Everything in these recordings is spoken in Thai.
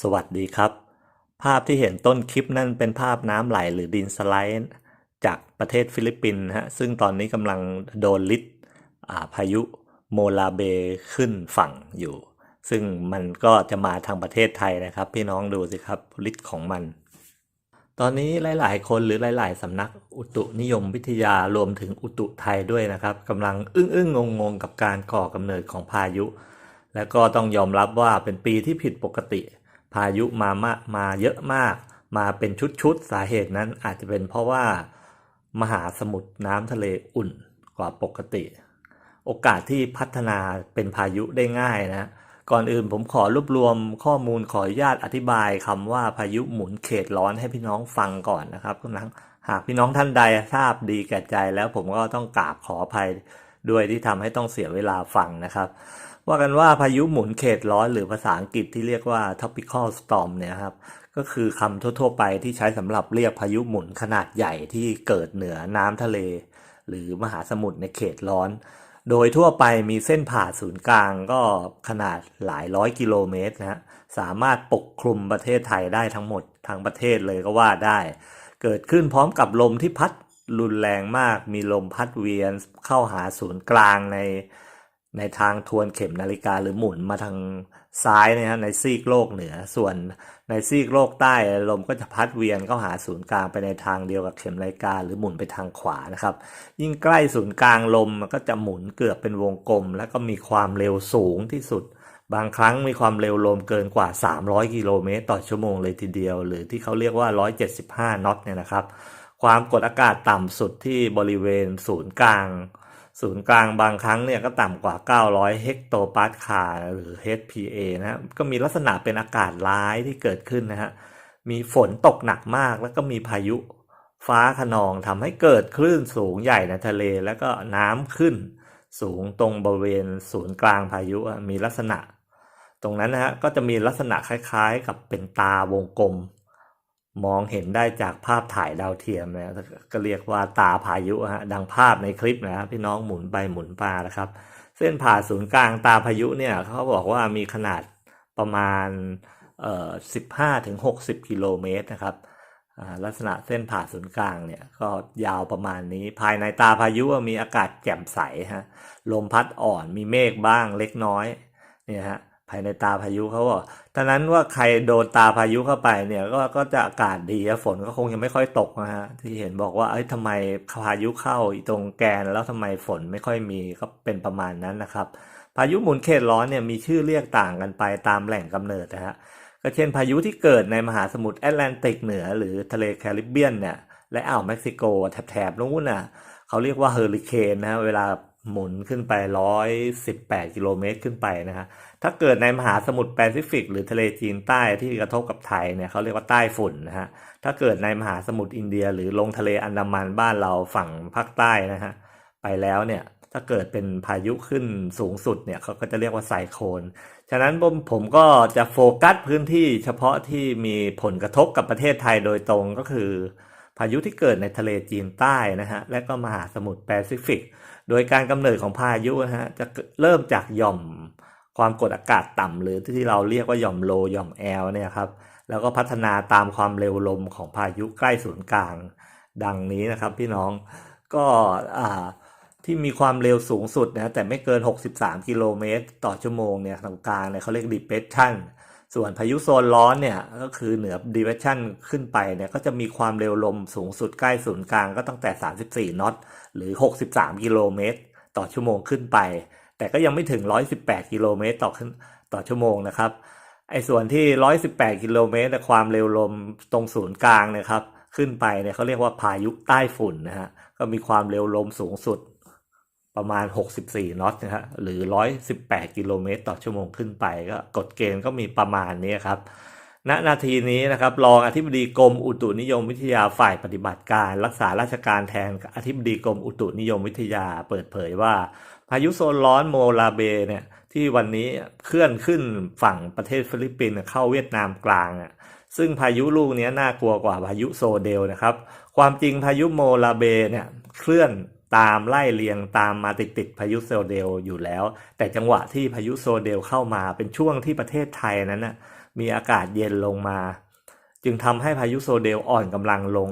สวัสดีครับ ภาพที่เห็นต้นคลิปนั่นเป็นภาพน้ำไหลหรือดินสไลด์จากประเทศฟิลิปปินส์ฮะซึ่งตอนนี้กำลังโดนลิดาพายุโมลาเบขึ้นฝั่งอยู่ ซึ่งมันก็จะมาทางประเทศไทยนะครับ พี่น้องดูสิครับฤทธิ์ของมัน ตอนนี้หลาย ๆ คนหรือหลาย ๆสำนักอุตุนิยมวิทยารวมถึงอุตุไทยด้วยนะครับกำลังอึ้งอึ้งงงงๆ กับการก่อกำเนิดของพายุ และก็ต้องยอมรับว่าเป็นปีที่ผิดปกติ พายุมามามาเยอะมาก มาเป็นชุดๆ สาเหตุนั้นอาจจะเป็นเพราะว่า มหาสมุทรน้ำทะเลอุ่นกว่าปกติ โอกาสที่พัฒนาเป็นพายุได้ง่ายนะ ก่อนอื่นผมขอรวบรวมข้อมูลขออนุญาตอธิบายคำว่าพายุหมุนเขตร้อนให้พี่น้องฟังก่อนนะครับกำลังหากพี่น้องท่านใดทราบดีแก่ใจแล้วผมก็ต้องกราบขออภัยด้วยที่ทำให้ต้องเสียเวลาฟังนะครับ ว่ากันว่าพายุหมุนเขตร้อนหรือภาษาอังกฤษที่เรียกว่า tropical storm เนี่ยครับ ก็คือคำทั่วๆไปที่ใช้สำหรับเรียกพายุหมุนขนาดใหญ่ที่เกิดเหนือน้ำทะเล หรือมหาสมุทรในเขตร้อน โดยทั่วไปมีเส้นผ่าศูนย์กลางก็ขนาดหลายร้อยกิโลเมตรนะฮะ สามารถปกคลุมประเทศไทยได้ทั้งหมดทั้งประเทศเลยก็ว่าได้ เกิดขึ้นพร้อมกับลมที่พัดรุนแรงมาก มีลมพัดเวียนเข้าหาศูนย์กลางใน ในทางทวนเข็มนาฬิกาหรือหมุนมาทางซ้ายนะฮะในซีกโลกเหนือ ส่วนในซีกโลกใต้ลมก็จะพัดเวียนเข้าหาศูนย์กลางไปในทางเดียวกับเข็มนาฬิกาหรือหมุนไปทางขวานะครับ ยิ่งใกล้ศูนย์กลางลมมันก็จะหมุนเกือบเป็นวงกลม แล้วก็มีความเร็วสูงที่สุด บางครั้งมีความเร็วลมเกินกว่า 300 กิโลเมตรต่อชั่วโมงเลยทีเดียว หรือที่เขาเรียกว่า 175 น็อตเนี่ยนะครับ ความกดอากาศต่ำสุดที่บริเวณศูนย์กลาง ศูนย์กลางบางครั้งเนี่ยก็ต่ำกว่า 900 เฮกโตปาสคาลหรือ HPA นะฮะก็มีลักษณะเป็นอากาศร้ายที่เกิดขึ้นนะฮะ มีฝนตกหนักมากแล้วก็มีพายุฟ้าขนองทำให้เกิดคลื่นสูงใหญ่ในทะเลแล้วก็น้ำขึ้น สูงตรงบริเวณศูนย์กลางพายุมีลักษณะ ตรงนั้นนะฮะก็จะมีลักษณะคล้ายๆ กับเป็นตาวงกลม มองเห็นได้จากภาพถ่ายดาวเทียมนะก็เรียกว่าตาพายุฮะดังภาพในคลิปนะครับพี่น้องหมุนไปหมุนมานะครับ เส้นผ่าศูนย์กลางตาพายุเนี่ยเขาบอกว่ามีขนาดประมาณเอ่อ15ถึง60กิโลเมตรนะครับลักษณะเส้นผ่าศูนย์กลางเนี่ยก็ยาวประมาณนี้ ภายในตาพายุมีอากาศแจ่มใสฮะลมพัดอ่อนมีเมฆบ้างเล็กน้อยเนี่ยฮะ ภายในตาพายุเขาบอกดังนั้นว่าใครโดนตาพายุเข้าไปเนี่ยก็ก็จะอากาศดีอะฝนก็คงยังไม่ค่อยตกนะฮะ ที่เห็นบอกว่าเอ้ยทำไมพายุเข้าตรงแกนแล้วทำไมฝนไม่ค่อยมีก็เป็นประมาณนั้นนะครับ พายุหมุนเขตร้อนเนี่ยมีชื่อเรียกต่างกันไปตามแหล่งกำเนิดนะฮะ ก็เช่นพายุที่เกิดในมหาสมุทรแอตแลนติกเหนือ หรือทะเลแคริบเบียนเนี่ย และอ่าวเม็กซิโกแถบๆนู้นน่ะเขาเรียกว่าเฮอริเคนนะฮะเวลา หมุนขึ้นไป 118 กิโลเมตรขึ้นไปนะฮะ ถ้าเกิดในมหาสมุทรแปซิฟิก หรือทะเลจีนใต้ที่กระทบกับไทยเนี่ยเขาเรียกว่าใต้ฝุ่นนะฮะ ถ้าเกิดในมหาสมุทรอินเดีย หรือลงทะเลอันดามันบ้านเราฝั่งภาคใต้นะฮะ ไปแล้วเนี่ยถ้าเกิดเป็นพายุขึ้นสูงสุดเนี่ยเขาก็จะเรียกว่าไซโคลน ฉะนั้นผมผมก็จะโฟกัสพื้นที่เฉพาะที่มีผลกระทบกับประเทศไทยโดยตรงก็คือ พายุที่เกิดในทะเลจีนใต้นะฮะ และก็มหาสมุทรแปซิฟิก โดยการกำเนิดของพายุนะฮะจะเริ่มจากหย่อมความกดอากาศต่ำหรือที่เราเรียกว่าหย่อมโลหย่อมแอลเนี่ยครับแล้วก็พัฒนาตามความเร็วลมของพายุใกล้ศูนย์กลางดังนี้นะครับพี่น้องก็ที่มีความเร็วสูงสุดนะแต่ไม่เกิน 63 กิโลเมตรต่อชั่วโมงเนี่ยตรงกลางเนี่ยเขาเรียก depression ส่วนพายุโซนร้อนเนี่ยก็คือเหนือ depression ขึ้นไปเนี่ยก็จะมีความเร็วลมสูงสุดใกล้ศูนย์กลางก็ตั้งแต่ 34น็อตหรือ 63 กิโลเมตร ต่อชั่วโมงขึ้นไป แต่ก็ยังไม่ถึง 118 กิโลเมตรต่อขึ้นต่อชั่วโมงนะครับไอ้ส่วนที่ 118 กิโลเมตรเนี่ยความเร็วลมตรงศูนย์กลางนะครับ ขึ้นไปเนี่ยเขาเรียกว่าพายุใต้ฝุ่นนะฮะก็มีความเร็วลมสูงสุด ประมาณ 64น็อตนะฮะหรือ 118 กิโลเมตรต่อชั่วโมงขึ้นไป ก็กฎเกณฑ์ก็มีประมาณนี้ครับณนาทีนี้นะครับรองอธิบดีกรมอุตุนิยมวิทยาฝ่ายปฏิบัติการ รักษาราชการแทนอธิบดีกรมอุตุนิยมวิทยาเปิดเผยว่า พายุโซนร้อนโมลาเบเนี่ยที่วันนี้เคลื่อนขึ้นฝั่งประเทศฟิลิปปินส์เข้าเวียดนามกลางอะซึ่งพายุลูกนี้น่ากลัวกว่าพายุโซเดลนะครับ ความจริงพายุโมลาเบเนี่ยเคลื่อน ตามไล่เรียงตามมาติดติดๆพายุโซเดลอยู่แล้ว แต่จังหวะที่พายุโซเดลเข้ามาเป็นช่วงที่ประเทศไทยนั้นนะมีอากาศเย็นลงมา จึงทำให้พายุโซเดลอ่อนกำลังลง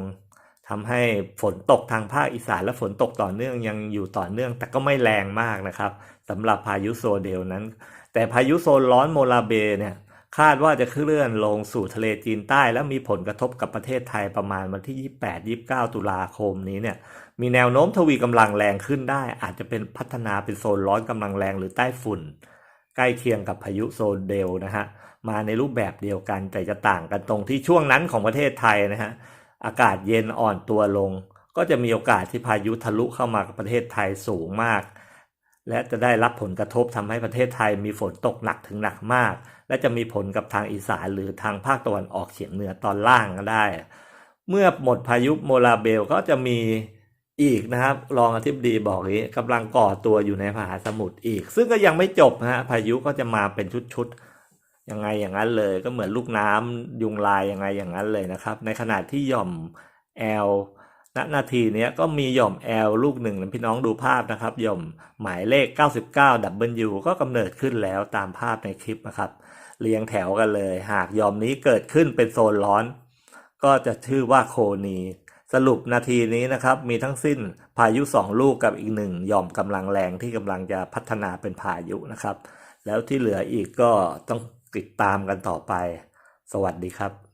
ทำให้ฝนตกทางภาคอีสานและฝนตกต่อเนื่องยังอยู่ต่อเนื่อง แต่ก็ไม่แรงมากนะครับสำหรับพายุโซเดลนั้น แต่พายุโซนร้อนโมลาเบเนี่ย คาดว่าจะเคลื่อนลงสู่ทะเลจีนใต้ และมีผลกระทบกับประเทศไทยประมาณวันที่ 28-29 ตุลาคมนี้เนี่ยมีแนวโน้มทวีกำลังแรงขึ้นได้ อาจจะเป็นพัฒนาเป็นโซนร้อนกำลังแรงหรือใต้ฝุ่น ใกล้เคียงกับพายุโซนเดลนะฮะมาในรูปแบบเดียวกันแต่จะต่างกันตรงที่ช่วงนั้นของประเทศไทยนะฮะอากาศเย็นอ่อนตัวลง ก็จะมีโอกาสที่พายุทะลุเข้ามากับประเทศไทยสูงมาก และจะได้รับผลกระทบทำให้ประเทศไทยมีฝนตกหนักถึงหนักมาก และจะมีผลกับทางอีสานหรือทางภาคตะวันออกเฉียงเหนือตอนล่างก็ได้ เมื่อหมดพายุโมลาเบลก็จะมีอีกนะครับ รองอธิบดีบอกนี้กำลังก่อตัวอยู่ในมหาสมุทรอีก ซึ่งก็ยังไม่จบนะฮะพายุก็จะมาเป็นชุดๆยังไงอย่างนั้นเลย ก็เหมือนลูกน้ำยุงลายยังไงอย่างนั้นเลยนะครับ ในขณะที่หย่อมแอล ณนาทีนี้ก็มีหย่อม L ลูกหนึ่งนะพี่น้องดูภาพนะครับหย่อมหมายเลข 99 W ก็กำเนิดขึ้นแล้วตามภาพในคลิปนะครับ เรียงแถวกันเลย หากหย่อมนี้เกิดขึ้นเป็นโซนร้อน ก็จะชื่อว่าโคนีสรุปนาทีนี้นะครับมีทั้งสิ้นพายุสองลูกกับอีกหนึ่งหย่อมกำลังแรงที่กำลังจะพัฒนาเป็นพายุนะครับ แล้วที่เหลืออีกก็ต้องติดตามกันต่อไป สวัสดีครับ